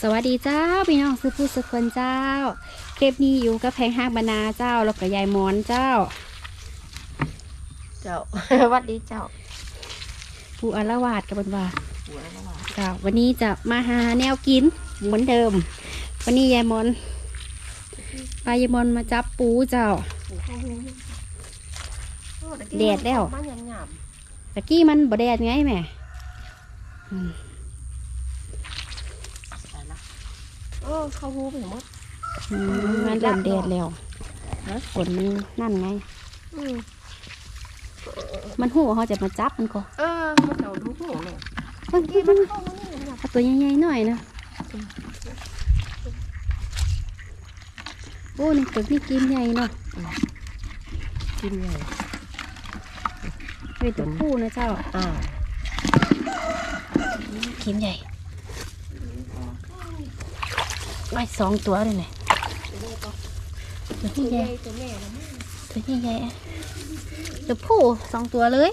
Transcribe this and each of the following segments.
สวัสดีเจ้าพี่น้องสุภูสุคนเจ้า คลิปนี้อยู่กับแพงห้างบรรณาเจ้าแล้วก็ยายมอนเจ้า เจ้าวัดดีเจ้าผู้อารวาสกับบนว่าหัวละว่าเจ้าวันนี้จะมาหาแนวกินเหมือนเดิม วันนี้ยายมอนปลายายมอนมาจับปูเจ้าหูเข้าหูโอ้ตะกี้แดดแล้วมันหยาบตะกี้มันบ่แดดไงแม่อืม ๆแต่ละ โอ้เข้าหูไปหมด อืมมันเริ่มแดดแล้วฮะ ฝนมันนั่นไง อืมมันหูเขาจะมาจับมันก็เออมันเจ้าดูหูเลยเมื่อกี้มัมันนเข้าหูนี่หยาบเอาตัวใหญ่ๆหน่อยนะโอ้นี่ตัวนี่กินใหญ่เนาะกินใหญ่เป็นตัวผู้นะเจ้าอ่ากินใหญ่ ไม่สองตัวเลยเนี่ยตัวตัวใหใหญ่ญ่ตัวแม่ละมั้งตัวใหญ่ๆอะตัวผู้สองตัวเลย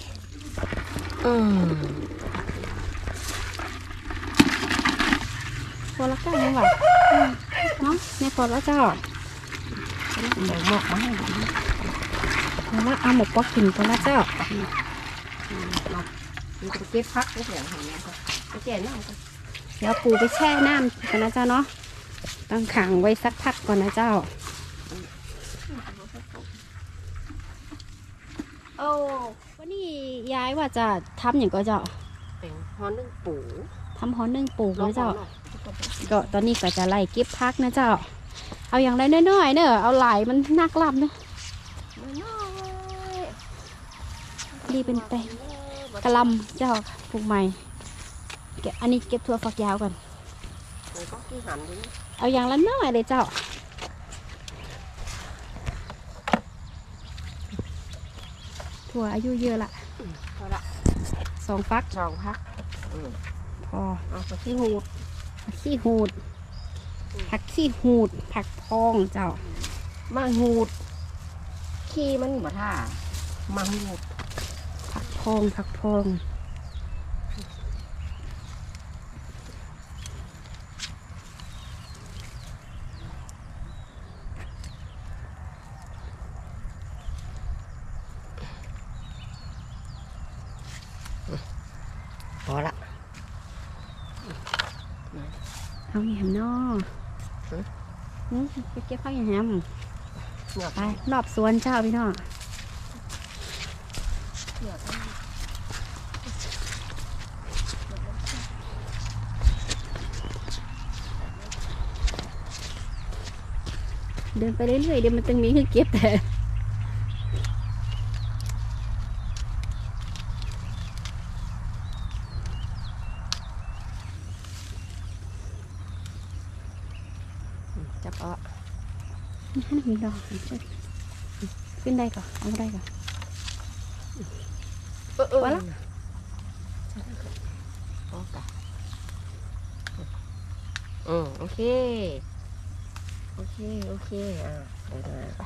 อืมพอละกันยังหวะเนาะเนี่ยพอแล้วเจ้าเดี๋ยวหมกมาให้ดูเอาละเอาหมกปอกกินพอละเจ้ามันจะเก็บพักไว้เดี๋ยวเห็นไหมก็ไปแก่น้ำกันเดี๋ยวปูไปแช่น้ำก่อนนะเจ้าเนาะ ต้องขังไว้สักพักก่อนนะเจ้า โอ้วันนี้ยายว่าจะทำอย่างก็เจ้าเป็นฮอนนึ่งปูทำฮอนนึ่งปูนะเจ้าลองก็ตอนนี้ก็จะไล่เก็บพักนะเจ้า เอาอย่างไรน้อยๆเนอะเอาไหลายมันนักลำเนอะๆน้อยดีเป็นแปลงกระหลำเจ้าปลูกใหม่เก็บอันนี้เก็บถั่วฝักยาวก่อนๆมันก็ขี้หันดูนะ เอาอย่างละน้อยเลยเจ้าถั่วอายุเยอะละพอละสองฟักสองพักอืมพอเอาไปที่หูดผักขี้หูด ผักขี้หูด ผักพองเจ้ามาหูด ขี้มันบ่ท่ามาหูด ผักพองผักพอง พอละ เอาอย่างแฮมเนอฮะอืมไปเก็บผักอย่างแฮมเหงือกไปรอบสวนเจ้าพี่น้องเหงือกเดินไปเรื่อยๆเดี๋ยวมันตึงมีคือเก็บแต่ จับเอานั่นมีดอกขึ้นได้ก่อนเอาได้ก่อนเออเออพอละพอกะอืมโอเค โอเค โอเค อ่าเดินมาไป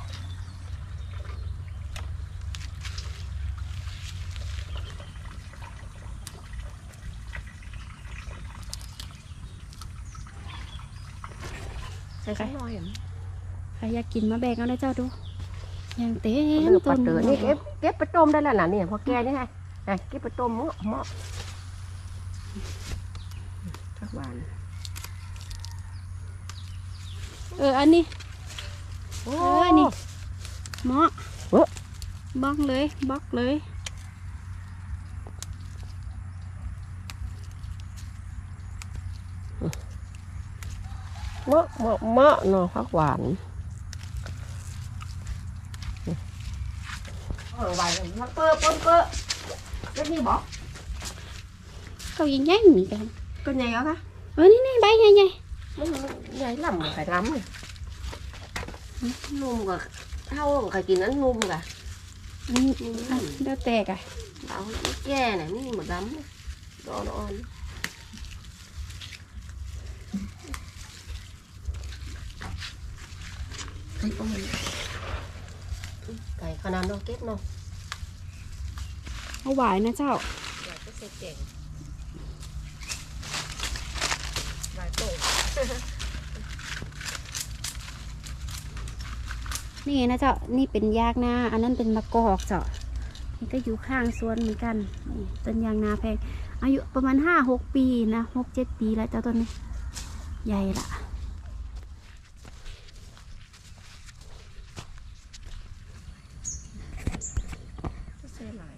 ใส่ข้างน้อยอะใครอยากกินมาแบ่งเอานะเจ้าดูยังเต็เลืมอกต้ปัดนเตือนี่เก็บเก็บไปต้มได้แล้วล่ะเนี่ยพอแกนี่ไงอะเก็บไปต้มเหมาะเหมาะทักหวานเอออันนี้โอ้เออนี่เหมาะโอ้บล็อกเลยบล็อกเลย เหมาะเหมาะเหมาะเนาะทักหวานเออไหวเลยมันเปื้อปนเปื้อแล้วนี่บอกเขายิงใหญ่เหมือนกันก็ใหญ่แล้วคะเออนี่นี่ใบใหญ่ใหญ่มันใหญ่ลำไข่ล้ำเลยนุ่มกว่าเท่าไข่กินนั้นนุ่มกว่าๆอันนี้อะเดี๋ยวแตกอะเอาแก่น่ะนี่หมดล้ำเลยดอนอ่อน ไก่ก็มันไก่ขนาดเนาะเก็บเนาะเอาหวายนะเจ้าไก่ก็เสร็จเก่งไก่โตนี่ไงนะเจ้า นี่เป็นยางนาอันนั้นเป็นมะกอกเจ้า นี่ก็อยู่ข้างสวนเหมือนกัน นี่ต้นยางนาแพง อายุประมาณห้าหกปีนะหกเจ็ดปีแล้วเจ้าต้นนี้ ใหญ่ละ ใส่หลาย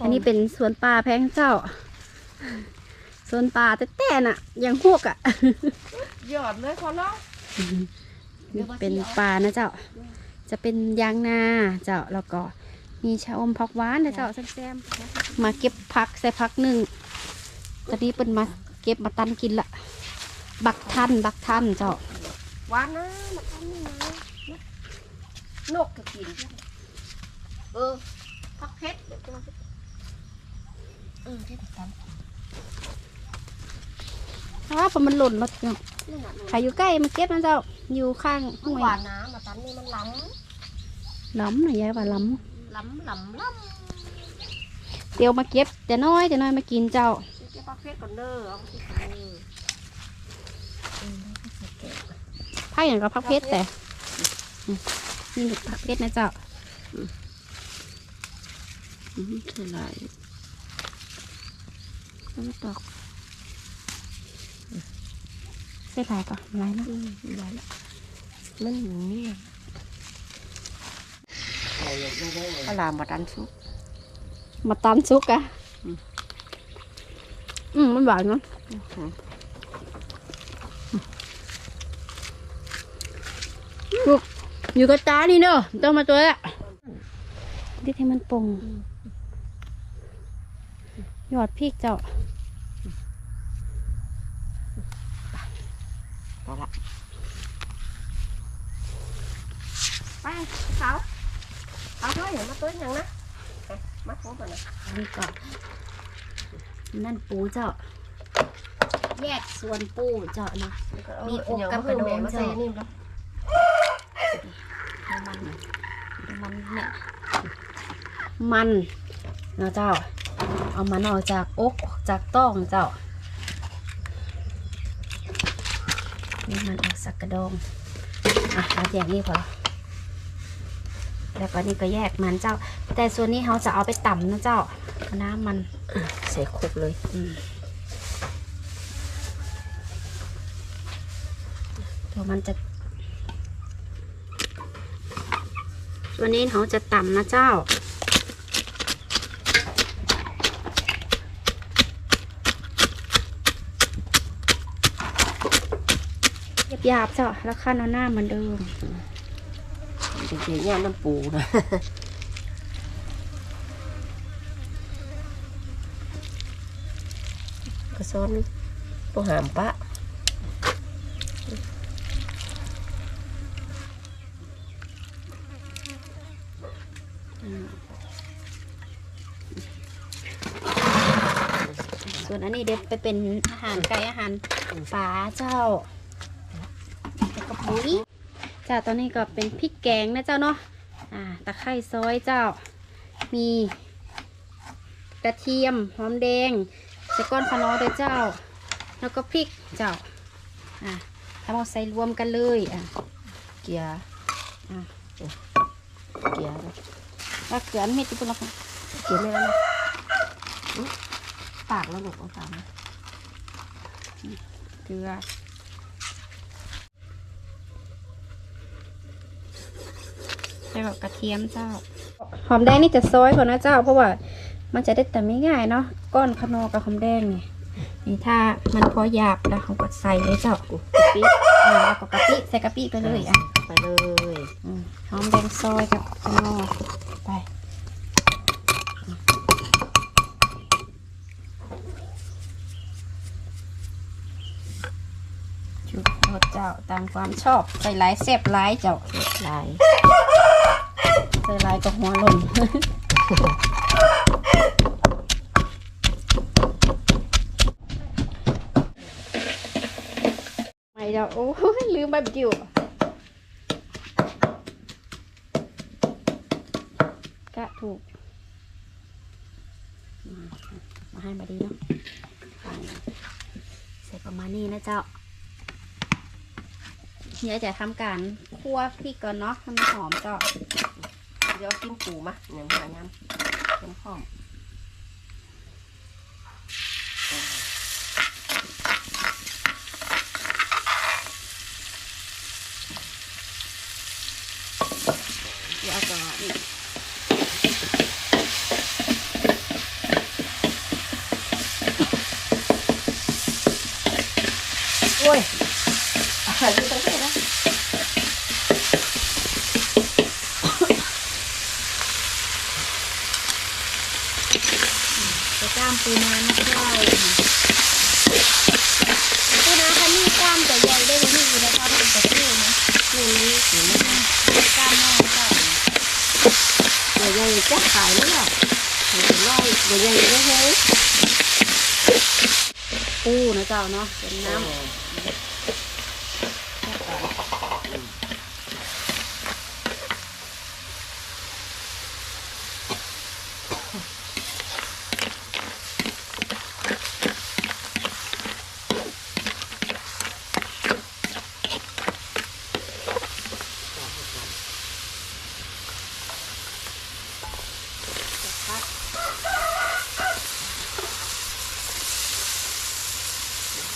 อันนี้เป็นสวนป่าแพงเจ้าสวนป่าแต่แต่น่ะ ยังหวกอะหยอดเลยพอแล้วนี่เป็นป่านะเจ้า จะเป็นยางนาเจ้าแล้วก็มีชะอมผักหวานนะเจ้าแซมๆมาเก็บผักใส่ผักหนึ่งตอนนี้เป็นมาเก็บมาตันกินละบักทันบักทันเจ้าหวานนะมาทำนี่นะนกก็กินเออพักเพชร เดี๋ยวจะเออที่ทำอ้าวพอมันหล่นมาเนาะนี่นะใครอยู่ใกล้มาเก็บนะเจ้า อยู่ข้างมันห้วยหวานนะมาตันนี่มันล้ล้ำหน่อยยายว่าล้ำล้ำล้ำล้ำเดี๋ยวมาเก็บจะน้อยจะน้อยมากินเจ้าำจะพักเพชรก่อนเด้อเอาที่ใส่เออเออแล้วก็ใส่แกะพักอย่างกับพักเพชรแต่อืมนี่พักเพชรนะเจ้าอืมใส่หลาย แล้วก็ตอกเส้นลายก่อนลายนะอืมหลายละมันหมูนี่ปลามาดันซุปมาตำซุกอะอืมมันหวานเนาะลูกอยู่กับตานี่เนอะต้องมาตัวละดิให้มันปงหยอดพริกเจ้า เอาละไปเขาเอาเฮ้ยมาตัวอย่างนะไปมาโคกันนะนี่ก่อนนั่นปูเจ้า แยกส่วนปูเจ้าเนาะมีอกกับกระโดงมาใส่นี่แล้วเอามันเอามันเนี่ยมันเนาะเจ้า เอามันออกจากอกออกจากต้องเจ้า นี่มันออกสักกระดองอะเอาอย่างนี้พอแล้วก็นี่ก็แยกมันเจ้า แต่ส่วนนี้เขาจะเอาไปต่ำนะเจ้าคณะมันเสียคุกเลยอืตัวมันจะส่วนนี้เขาจะต่ำนะเจ้า หยาบๆเจ้าแล้วขั้นเอาหน้าเหมือนเดิมจริงๆเนี่ยน้ำปูนะกระซ้อนตัวหามปะส่วนอันนี้เดี๋ยวไปเป็นอาหารไก่อาหารปลาเจ้าแล้วก็ ปุ๋ยจ้าตอนนี้ก็เป็นพริกแกงนะเจ้าเนาะอ่าตะไคร้ซอยเจ้า มีกระเทียมหอมแดงใส่ก้อนขนอด้วยเจ้า แล้วก็พริกเจ้าอ่าทำเอาใส่รวมกันเลยอะเกียอะเกียร์แล้วเกลือเม็ดที่เป็นละเกียร์ไม่แล้วนะปากแล้วหลุดเอาตามเกลือ ใส่กับกระเทียมเจ้า หอมแดงนี่จะซอยก่อนนะเจ้า เพราะว่ามันจะได้แต่ไม่ง่ายเนาะก้อนขนอกับหอมแดงนี่นี่ถ้ามันพอหยาบแล้วเขาก็ใส่เลยเจ้ากูกะปิอ่าแล้วก็กะปิใส่กะปิไปเลยอะไปเลยอืมหอมแดงซอยกับขนอไปชุดรสเจ้าตามความชอบใส่หลายแซ่บหลายเจ้าลาย ใส่ลายก็หัวหล่นไม่เจ้าโอ้ยลืมใบบิวกะถูก มามาให้มาดีเนาะประมาณนี้นะเจ้าเฮียวจะทำการคั่วพริกก่อนเนาะให้มันหอมเจ้า เดี๋ยวกินปูมาเนี่ยหายำเป็นข้อมเดี๋ยวเอาก่อนนี่ โอ้ยอะไรที่ต้องเทนะ จะกล้ามปูนานะเจ้าปูนาคันนี้กล้ามจะใหญ่ได้กว่านี้อยู่นะคะเป็นตะกิ้วนะ นี่นี่สีนะคะ กล้ามน้อยเจ้า เดี๋ยวยังจะขาเนาะเป็นน้ำเดี๋ยวน้อยเดี๋ยวยังไม่เฮ้ย ปูนะเจ้าเนาะเป็นน้ำ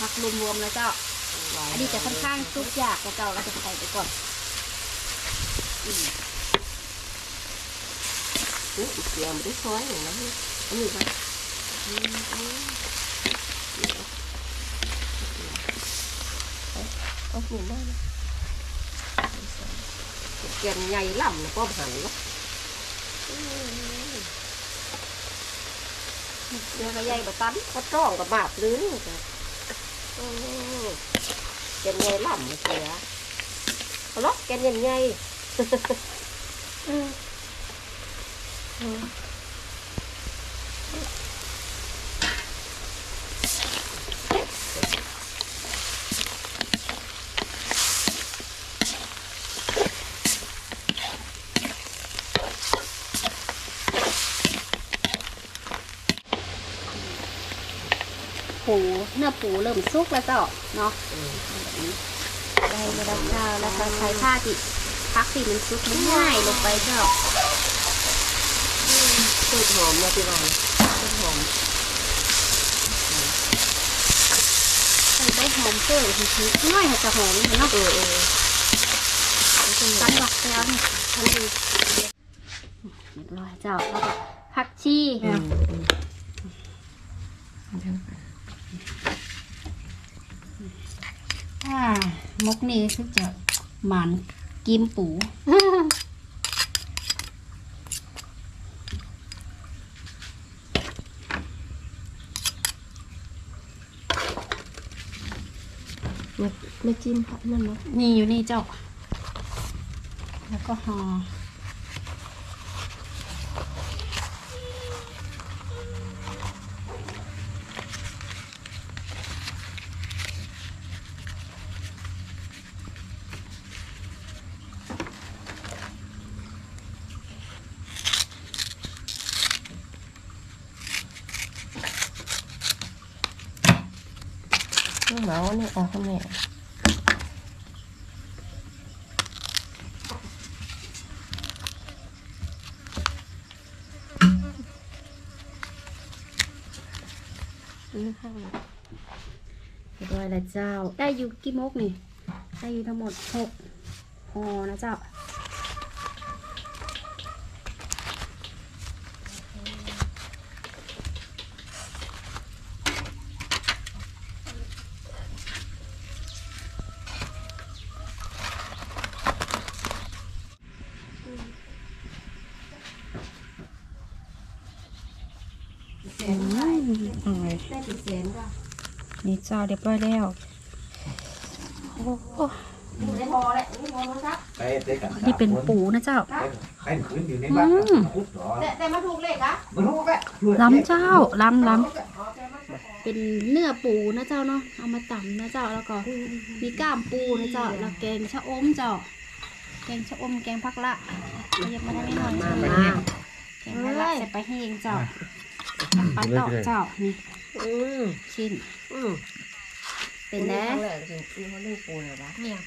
ผัก รวมๆนะเจ้า อันนี้จะค่อนข้างซุกยากนะเจ้าเราจะใส่ไปก่อนอืมเสียมันได้ซอยอย่างนั้นอันนี้ป่ะอืมอืมเดี๋ยวเอาเอาหนูได้นะเกียนใหญ่ล่ำนะป้อมหันวะอืมเดี๋ยวก็ใหญ่แบบตันก็จ้องกับบาปลื้นจ้ะ แกนใหญ่ล่ำเสียเอาล็อกแกนใหญ่ใหญ่ ปูเนื้อปูเริ่มซุกแล้วเจ้าเนาะได้แล้วเจ้าแล้วก็ใช้ผ้าติพักที่มันซุกง่ายลงไปเจ้าต้นหอมนะพี่วานต้นหอมใส่ใบหอมเกลือทีๆน้อยให้จะหอมเนาะเออเออกันหลักแล้วนี่ท่านดูเรียบร้อยเจ้าแล้วก็ผักชี อืมอืมอ่ามกนี่คือจะหมันกิมปูไม่ไม่จิ้มผักนั่นเนาะนี่อยู่นี่เจ้า แล้วก็ห่อ น้อานนี้ออกข้างในอืมข้างในเรียบร้อยแล้วเจ้า ได้อยู่กี่มกนี่ ได้อยู่ทั้งหมดหกห่อนะเจ้า แส อื น ม ได้ อร่อย ได้ เป็นแสนก็นี่เจ้าเรียบร้อยแล้วโอ้โหได้พอแหละนี่พอมั้งครับไปได้กันนี่เป็นปูนะเจ้าใครคืนอยู่ในบ้านอืมคุดหรอแต่แต่มาถูกเลขอะมันรู้แหละล้ำเจ้าล้ำล้ำเป็นเนื้อปูนะเจ้าเนาะเอามาตำนะเจ้าแล้วก็มีกล้ามปูนะเจ้าแล้วแกงชะอมเจ้าแกงชะอมแกงผักละเรียบมาได้ไม่น้อยมาเจ้ามาแกงผักละใส่ไปให้เองเจ้า ปลาเต่าเจ้านี่อืมชิ้นอืมเป็นไงครั้งแรกเป็นเป็นคนเรื่องปูเลยวะเนี่ย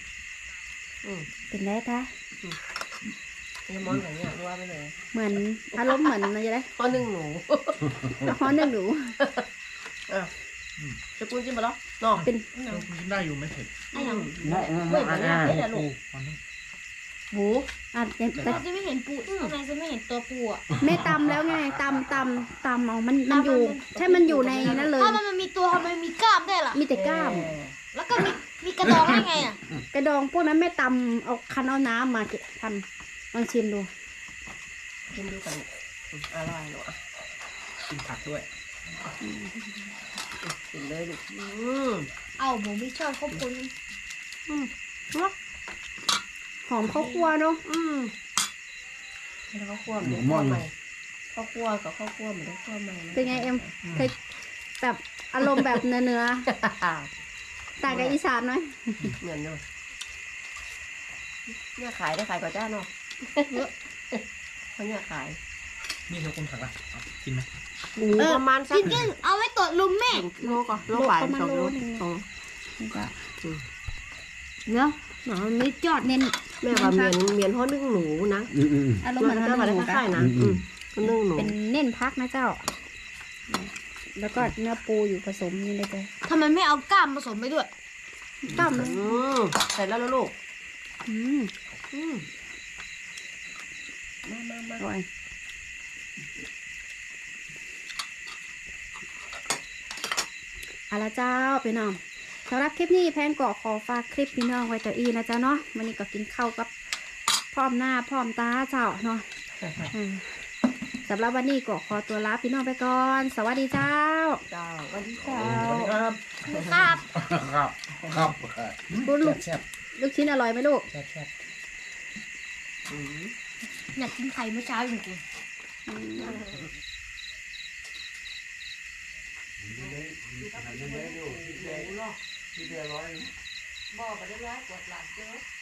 อืมเป็นไงคะนี่มอนอะไรเนี่ยรู้ว่าไปเลยเหมือนอารมณ์เหมือนอะไรได้ข้อหนึ่งหนูละครหนึ่งหนูจะปูนจิ้มมาแล้วเนาะเป็นกินได้อยู่ไม่เผ็ดอืมไม่เหมือนเนี่ยไม่ได้ลูก หมูอะแต่แต่เราจะไม่เห็นปูข้างในจะไม่เห็นตัวปูอะแม่ตำแล้วไงตำตำตำเอามันมันอยู่ ใช่มันอยู่ในนั้นเลย ถ้ามันมันมีตัวทำไมมีกล้ามได้วยล่ะมีแต่กล้ามเออแล้วก็มีมีกระดองได้ไงอะกระดองพวกนั้นแม่ตำเอาคันเอาน้ำมาทำลองชิมดูกินดูกันอืมอร่อยเนาะกินผักด้วยกินเลยลูกอืมเอาผมไม่ชอบข้าวปุ้นเนาะห อมข้าวคั่วเนาะอืมแล้วก็คั่วเหมือนคั่วใหม่ข้าวคั่วกับข้าวคั่วเหมือนข้าวคั่วใหม่ะเป็นไงเอ็มเคยแบบอารมณ์แบบเนื้อเนื้อๆต่างกับอีสานหน่อยเหมือนเลยเนี่ยขายได้ขายกว่าจ้าเนาะเขาเนี่ยขายนี่เธอคนผักละกินไหมหมูประมาณสักกินกันเอาไว้ตรวจลุมแม่โลก่อนโลบ่ายสองโลสองนี่ก็เนาะหนอมันไม่จอดเน้น แม่ว่าเมียนเมียนห่อนึ่งหนูนะอืมอืม อารมณ์เหมือนเจ้าทำอะไรหมูคกัล้ายนๆนะอืมห่อนึ่งหนูเป็นเน้นพักนะเจ้า แล้วก็เนื้อปูอยู่ผสมนี่เลยจ้ะทำไมไม่เอากล้ามผสมไปด้วยต้มอืมใส่แล้วลูกอืมอืมมามามาอร่อยเอาละเจ้าพี่น้อง สำหรับคลิปนี้แพนเกาะขอฝากคลิปพี่น้องไว้แต่อีนะเจ้าเนาะวันนี้ก็กินข้าวกับพร้อมหน้าพร้อมตาเจ้าเนาะอืมสำหรับวันนี้ก็ขอตัวลาพี่น้องไปก่อน สวัสดีเจ้า เจ้าวันที่เจ้าครับ ครับ ครับลูกลูกแซ่บลูกชิ้นอร่อยไหมลูก แซ่บแซ่บอืมอยากกินไข่เมื่อเช้าอยู่กู บ่อไปได้ร้อยกว่าหลานเจ้า